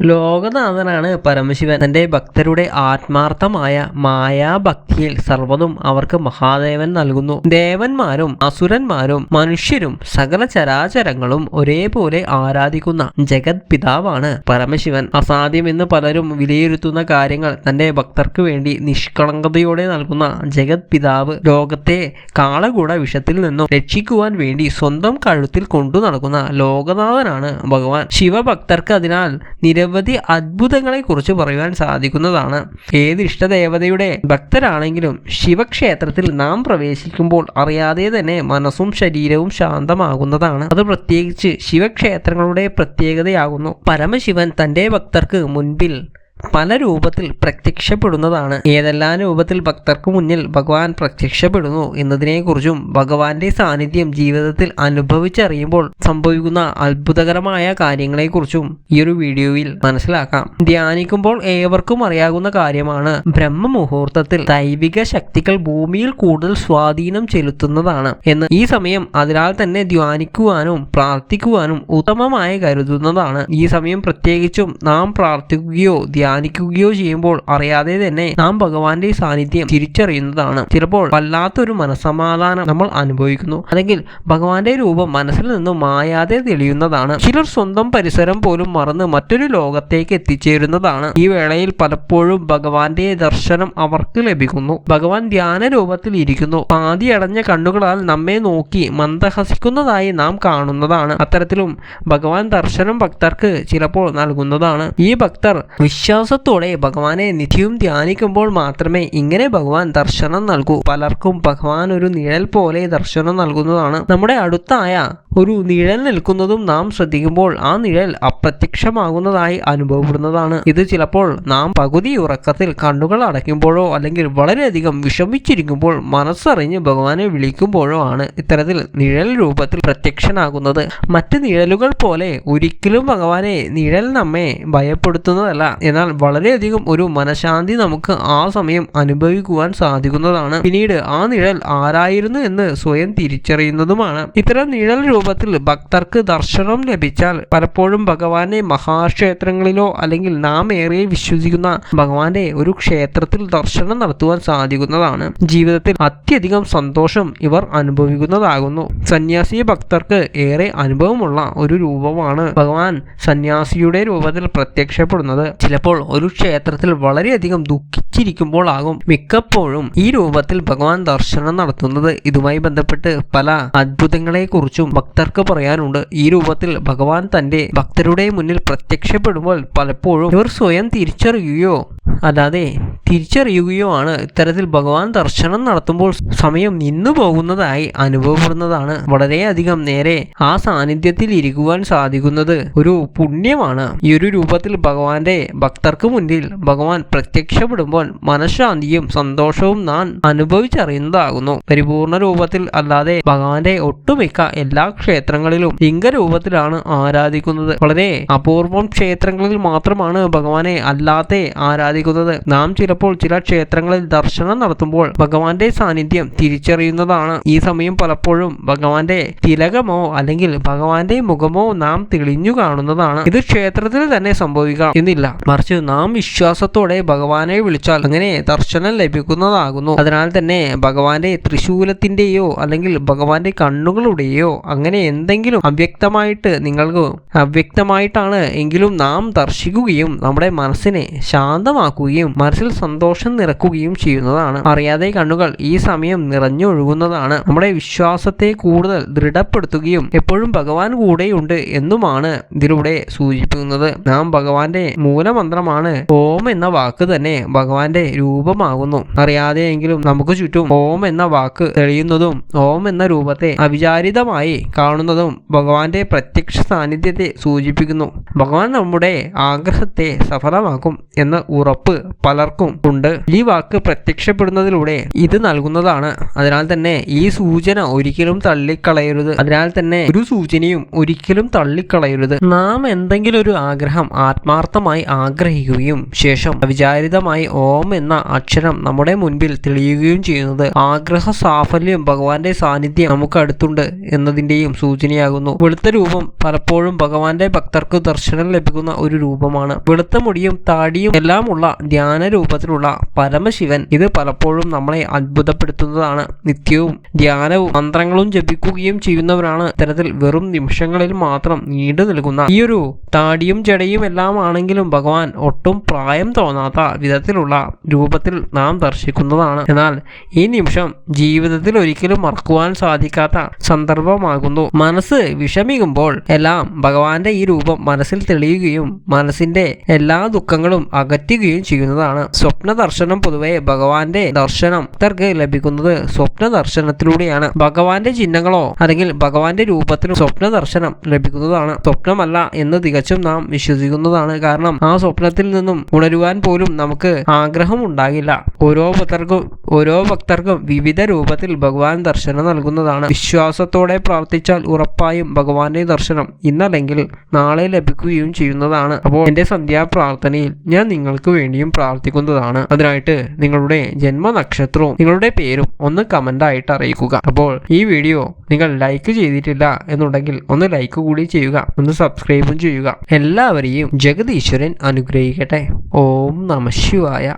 ലോകനാഥനാണ് പരമശിവൻ. തന്റെ ഭക്തരുടെ ആത്മാർത്ഥമായ മായാഭക്തിയിൽ സർവതും അവർക്ക് മഹാദേവൻ നൽകുന്നു. ദേവന്മാരും അസുരന്മാരും മനുഷ്യരും സകല ചരാചരങ്ങളും ഒരേപോലെ ആരാധിക്കുന്ന ജഗത് പിതാവാണ് പരമശിവൻ. അസാധ്യമെന്ന് പലരും വിലയിരുത്തുന്ന കാര്യങ്ങൾ തന്റെ ഭക്തർക്ക് വേണ്ടി നിഷ്കളങ്കതയോടെ നൽകുന്ന ജഗത് പിതാവ് ലോകത്തെ കാളകൂട വിഷത്തിൽ നിന്നും രക്ഷിക്കുവാൻ വേണ്ടി സ്വന്തം കഴുത്തിൽ കൊണ്ടു നടക്കുന്ന ലോകനാഥനാണ് ഭഗവാൻ. ശിവഭക്തർക്ക് അതിനാൽ നിരവധി അത്ഭുതങ്ങളെ കുറിച്ച് പറയുവാൻ സാധിക്കുന്നതാണ്. ഏത് ഇഷ്ടദേവതയുടെ ഭക്തരാണെങ്കിലും ശിവക്ഷേത്രത്തിൽ നാം പ്രവേശിക്കുമ്പോൾ അറിയാതെ തന്നെ മനസ്സും ശരീരവും ശാന്തമാകുന്നതാണ്. അത് പ്രത്യേകിച്ച് ശിവക്ഷേത്രങ്ങളുടെ പ്രത്യേകതയാകുന്നു. പരമശിവൻ തന്റെ ഭക്തർക്ക് മുൻപിൽ പല രൂപത്തിൽ പ്രത്യക്ഷപ്പെടുന്നതാണ്. ഏതെല്ലാം രൂപത്തിൽ ഭക്തർക്ക് മുന്നിൽ ഭഗവാൻ പ്രത്യക്ഷപ്പെടുന്നു എന്നതിനെക്കുറിച്ചും ഭഗവാന്റെ സാന്നിധ്യം ജീവിതത്തിൽ അനുഭവിച്ചറിയുമ്പോൾ സംഭവിക്കുന്ന അത്ഭുതകരമായ കാര്യങ്ങളെക്കുറിച്ചും ഈ ഒരു വീഡിയോയിൽ മനസ്സിലാക്കാം. ധ്യാനിക്കുമ്പോൾ ഏവർക്കും അറിയാവുന്ന കാര്യമാണ് ബ്രഹ്മമുഹൂർത്തത്തിൽ ദൈവിക ശക്തികൾ ഭൂമിയിൽ കൂടുതൽ സ്വാധീനം ചെലുത്തുന്നതാണ് എന്ന് ഈ സമയം അതിനാൽ തന്നെ ധ്യാനിക്കുവാനും പ്രാർത്ഥിക്കുവാനും ഉത്തമമായി കരുതുന്നതാണ്. ഈ സമയം പ്രത്യേകിച്ചും നാം പ്രാർത്ഥിക്കുകയോ ചെയ്യുമ്പോൾ അറിയാതെ തന്നെ നാം ഭഗവാന്റെ സാന്നിധ്യം തിരിച്ചറിയുന്നതാണ്. ചിലപ്പോൾ വല്ലാത്തൊരു മനസമാധാനം നമ്മൾ അനുഭവിക്കുന്നു. അല്ലെങ്കിൽ ഭഗവാന്റെ രൂപം മനസ്സിൽ നിന്നും മായാതെ തെളിയുന്നതാണ്. ചിലർ സ്വന്തം പരിസരം പോലും മറന്ന് മറ്റൊരു ലോകത്തേക്ക് എത്തിച്ചേരുന്നതാണ്. ഈ വേളയിൽ പലപ്പോഴും ഭഗവാന്റെ ദർശനം അവർക്ക് ലഭിക്കുന്നു. ഭഗവാൻ ധ്യാന രൂപത്തിൽ ഇരിക്കുന്നു. പാതി അടഞ്ഞ കണ്ണുകളാൽ നമ്മെ നോക്കി മന്ദഹസിക്കുന്നതായി നാം കാണുന്നതാണ്. അത്തരത്തിലും ഭഗവാൻ ദർശനം ഭക്തർക്ക് ചിലപ്പോൾ നൽകുന്നതാണ്. ഈ ഭക്തർ വിശ്വാസത്തോടെ ഭഗവാനെ നിധിയും ധ്യാനിക്കുമ്പോൾ മാത്രമേ ഇങ്ങനെ ഭഗവാൻ ദർശനം നൽകൂ. പലർക്കും ഭഗവാൻ ഒരു നിഴൽ പോലെ ദർശനം നൽകുന്നതാണ്. നമ്മുടെ അടുത്തായ ഒരു നിഴൽ നിൽക്കുന്നതും നാം ശ്രദ്ധിക്കുമ്പോൾ ആ നിഴൽ അപ്രത്യക്ഷമാകുന്നതായി അനുഭവപ്പെടുന്നതാണ്. ഇത് ചിലപ്പോൾ നാം പകുതി ഉറക്കത്തിൽ കണ്ണുകൾ അടയ്ക്കുമ്പോഴോ അല്ലെങ്കിൽ വളരെയധികം വിഷമിച്ചിരിക്കുമ്പോൾ മനസ്സറിഞ്ഞ് ഭഗവാനെ വിളിക്കുമ്പോഴോ ആണ് ഇത്തരത്തിൽ നിഴൽ രൂപത്തിൽ പ്രത്യക്ഷനാകുന്നത്. മറ്റ് നിഴലുകൾ പോലെ ഒരിക്കലും ഭഗവാനെ നിഴൽ നമ്മെ ഭയപ്പെടുത്തുന്നതല്ല. എന്നാൽ വളരെയധികം ഒരു മനഃശാന്തി നമുക്ക് ആ സമയം അനുഭവിക്കുവാൻ സാധിക്കുന്നതാണ്. പിന്നീട് ആ നിഴൽ ആരായിരുന്നു എന്ന് സ്വയം തിരിച്ചറിയുന്നതുമാണ്. ഇത്തരം നിഴൽ രൂപത്തിൽ ഭക്തർക്ക് ദർശനം ലഭിച്ചാൽ പലപ്പോഴും ഭഗവാനെ മഹാക്ഷേത്രങ്ങളിലോ അല്ലെങ്കിൽ നാം ഏറെ വിശ്വസിക്കുന്ന ഭഗവാന്റെ ഒരു ക്ഷേത്രത്തിൽ ദർശനം നടത്തുവാൻ സാധിക്കുന്നതാണ്. ജീവിതത്തിൽ അത്യധികം സന്തോഷം ഇവർ അനുഭവിക്കുന്നതാകുന്നു. സന്യാസി ഭക്തർക്ക് ഏറെ അനുഭവമുള്ള ഒരു രൂപമാണ് ഭഗവാൻ സന്യാസിയുടെ രൂപത്തിൽ പ്രത്യക്ഷപ്പെടുന്നത്. ചിലപ്പോൾ ഒരു ക്ഷേത്രത്തിൽ വളരെയധികം ദുഃഖിച്ചിരിക്കുമ്പോൾ ആകും മിക്കപ്പോഴും ഈ രൂപത്തിൽ ഭഗവാൻ ദർശനം നടത്തുന്നത് ഇതുമായി ബന്ധപ്പെട്ട് പല അത്ഭുതങ്ങളെക്കുറിച്ചും ഭക്തർക്ക് പറയാനുണ്ട്. ഈ രൂപത്തിൽ ഭഗവാൻ തന്റെ ഭക്തരുടെ മുന്നിൽ പ്രത്യക്ഷപ്പെടുമ്പോൾ പലപ്പോഴും ഇവർ സ്വയം തിരിച്ചറിയുകയോ അല്ലാതെ തിരിച്ചറിയുകയോ ആണ് ഇത്തരത്തിൽ ഭഗവാൻ ദർശനം നടത്തുമ്പോൾ സമയം നിന്നു പോകുന്നതായി അനുഭവപ്പെടുന്നതാണ് വളരെയധികം നേരെ ആ സാന്നിധ്യത്തിൽ ഇരിക്കുവാൻ സാധിക്കുന്നത്. ഒരു പുണ്യമാണ്. ഈ ഒരു രൂപത്തിൽ ഭഗവാന്റെ ഭക്തർക്ക് മുന്നിൽ ഭഗവാൻ പ്രത്യക്ഷപ്പെടുമ്പോൾ മനഃശാന്തിയും സന്തോഷവും നാം അനുഭവിച്ചറിയുന്നതാകുന്നു. പരിപൂർണ രൂപത്തിൽ അല്ലാതെ ഭഗവാന്റെ ഒട്ടുമിക്ക എല്ലാ ക്ഷേത്രങ്ങളിലും ലിംഗരൂപത്തിലാണ് ആരാധിക്കുന്നത്. വളരെ അപൂർവം ക്ഷേത്രങ്ങളിൽ മാത്രമാണ് ഭഗവാനെ അല്ലാതെ ആരാധിക്കുന്നത്. നാം ചിലപ്പോൾ ചില ക്ഷേത്രങ്ങളിൽ ദർശനം നടത്തുമ്പോൾ ഭഗവാന്റെ സാന്നിധ്യം തിരിച്ചറിയുന്നതാണ്. ഈ സമയം പലപ്പോഴും ഭഗവാന്റെ തിലകമോ അല്ലെങ്കിൽ ഭഗവാന്റെ മുഖമോ നാം തെളിഞ്ഞു കാണുന്നതാണ്. ഇത് ക്ഷേത്രത്തിൽ തന്നെ സംഭവിക്കാം എന്നില്ല. മറിച്ച് നാം വിശ്വാസത്തോടെ ഭഗവാനെ വിളിച്ചാൽ അങ്ങനെ ദർശനം ലഭിക്കുന്നതാകുന്നു. അതിനാൽ തന്നെ ഭഗവാന്റെ ത്രിശൂലത്തിന്റെയോ അല്ലെങ്കിൽ ഭഗവാന്റെ കണ്ണുകളുടെയോ അങ്ങനെ എന്തെങ്കിലും അവ്യക്തമായിട്ട് നിങ്ങൾക്ക് അവ്യക്തമായിട്ടാണ് എങ്കിലും നാം ദർശിക്കുകയും നമ്മുടെ മനസ്സിനെ ശാന്തമാക്കുകയും മനസ്സിൽ സന്തോഷം നിറക്കുകയും ചെയ്യുന്നതാണ്. അറിയാതെ കണ്ണുകൾ ഈ സമയം നിറഞ്ഞൊഴുകുന്നതാണ്. നമ്മുടെ വിശ്വാസത്തെ കൂടുതൽ ദൃഢപ്പെടുത്തുകയും എപ്പോഴും ഭഗവാൻ കൂടെയുണ്ട് എന്നുമാണ് ഇതിലൂടെ സൂചിപ്പിക്കുന്നത്. നാം ഭഗവാന്റെ മൂലമന്ത്രമാണ്. ഓം എന്ന വാക്ക് തന്നെ ഭഗവാന്റെ രൂപമാകുന്നു. അറിയാതെയെങ്കിലും നമുക്ക് ചുറ്റും ഓം എന്ന വാക്ക് തെളിയുന്നതും ഓം എന്ന രൂപത്തെ അവിചാരിതമായി കാണുന്നതും ഭഗവാന്റെ പ്രത്യക്ഷ സാന്നിധ്യത്തെ സൂചിപ്പിക്കുന്നു. ഭഗവാൻ നമ്മുടെ ആഗ്രഹത്തെ സഫലമാക്കും എന്ന ഉറപ്പ് പലർക്കും ഉണ്ട്. ഈ വാക്ക് പ്രത്യക്ഷപ്പെടുന്നതിലൂടെ ഇത് നൽകുന്നതാണ്. അതിനാൽ തന്നെ ഈ സൂചന ഒരിക്കലും തള്ളിക്കളയരുത്. അതിനാൽ തന്നെ ഒരു സൂചനയും ഒരിക്കലും തള്ളിക്കളയരുത്. നാം എന്തെങ്കിലും ഒരു ആഗ്രഹം ആത്മാർത്ഥമായി ആഗ്രഹിക്കുകയും ശേഷം വിചാരിതമായി ഓം എന്ന അക്ഷരം നമ്മുടെ മുൻപിൽ തെളിയുകയും ചെയ്യുന്നത് ആഗ്രഹ സാഫല്യം ഭഗവാന്റെ സാന്നിധ്യം നമുക്ക് അടുത്തുണ്ട് എന്നതിന്റെയും സൂചനയാകുന്നു. വെളുത്ത രൂപം പലപ്പോഴും ഭഗവാന്റെ ഭക്തർക്ക് ദർശനം ലഭിക്കുന്ന ഒരു രൂപമാണ്. വെളുത്ത മുടിയും താടിയും എല്ലാമുള്ള ധ്യാന രൂപത്തിലുള്ള പരമശിവൻ ഇത് പലപ്പോഴും നമ്മളെ അത്ഭുതപ്പെടുത്തുന്നതാണ്. നിത്യവും ധ്യാനവും മന്ത്രങ്ങളും ജപിക്കുകയും ചെയ്യുന്നവരാണ്. ഇത്തരത്തിൽ വെറും നിമിഷങ്ങളിൽ മാത്രം നീണ്ടു നിൽക്കുന്ന ഈ ഒരു താടിയും ജടയും എല്ലാം ആണെങ്കിലും ഭഗവാൻ ഒട്ടും പ്രായം തോന്നാത്ത വിധത്തിലുള്ള രൂപത്തിൽ നാം ദർശിക്കുന്നതാണ്. എന്നാൽ ഈ നിമിഷം ജീവിതത്തിൽ ഒരിക്കലും മറക്കുവാൻ സാധിക്കാത്ത സന്ദർഭമാകുന്നു. മനസ്സ് വിഷമിക്കുമ്പോൾ എല്ലാം ഭഗവാന്റെ ഈ രൂപം മനസ്സിൽ തെളിയുകയും മനസ്സിന്റെ എല്ലാ ദുഃഖങ്ങളും അകറ്റുകയും ചെയ്യുന്നതാണ്. സ്വപ്ന ദർശനം പൊതുവെ ഭഗവാന്റെ ദർശനം ഭക്തർക്ക് ലഭിക്കുന്നത് സ്വപ്ന ദർശനത്തിലൂടെയാണ് ഭഗവാന്റെ ചിഹ്നങ്ങളോ അല്ലെങ്കിൽ ഭഗവാന്റെ രൂപത്തിലും സ്വപ്ന ദർശനം ലഭിക്കുന്നതാണ്. സ്വപ്നമല്ല എന്ന് തികച്ചും നാം വിശ്വസിക്കുന്നതാണ്. കാരണം ആ സ്വപ്നത്തിൽ നിന്നും ഉണരുവാൻ പോലും നമുക്ക് ആഗ്രഹം ഉണ്ടാകില്ല. ഓരോ ഭക്തർക്കും ഓരോ ഭക്തർക്കും വിവിധ രൂപത്തിൽ ഭഗവാൻ ദർശനം നൽകുന്നതാണ്. വിശ്വാസത്തോടെ പ്രാർത്ഥിച്ചാൽ ഉറപ്പായും ഭഗവാന്റെ ദർശനം ഇന്നല്ലെങ്കിൽ നാളെ ലഭിക്കുകയും ചെയ്യുന്നതാണ്. അപ്പോൾ എന്റെ സന്ധ്യാപ്രാർത്ഥനയിൽ ഞാൻ നിങ്ങൾക്ക് വേണ്ടിയും പ്രാർത്ഥിക്കുന്നതാണ്. അതിനായിട്ട് നിങ്ങളുടെ ജന്മനക്ഷത്രവും നിങ്ങളുടെ പേരും ഒന്ന് കമന്റായിട്ട് അറിയിക്കുക. അപ്പോൾ ഈ വീഡിയോ നിങ്ങൾ ലൈക്ക് ചെയ്തിട്ടില്ല എന്നുണ്ടെങ്കിൽ ഒന്ന് ലൈക്ക് കൂടി ചെയ്യുക. ഒന്ന് സബ്സ്ക്രൈബും ചെയ്യുക. എല്ലാവരെയും ജഗദീശ്വരൻ അനുഗ്രഹിക്കട്ടെ. ഓം നമ ശിവായ.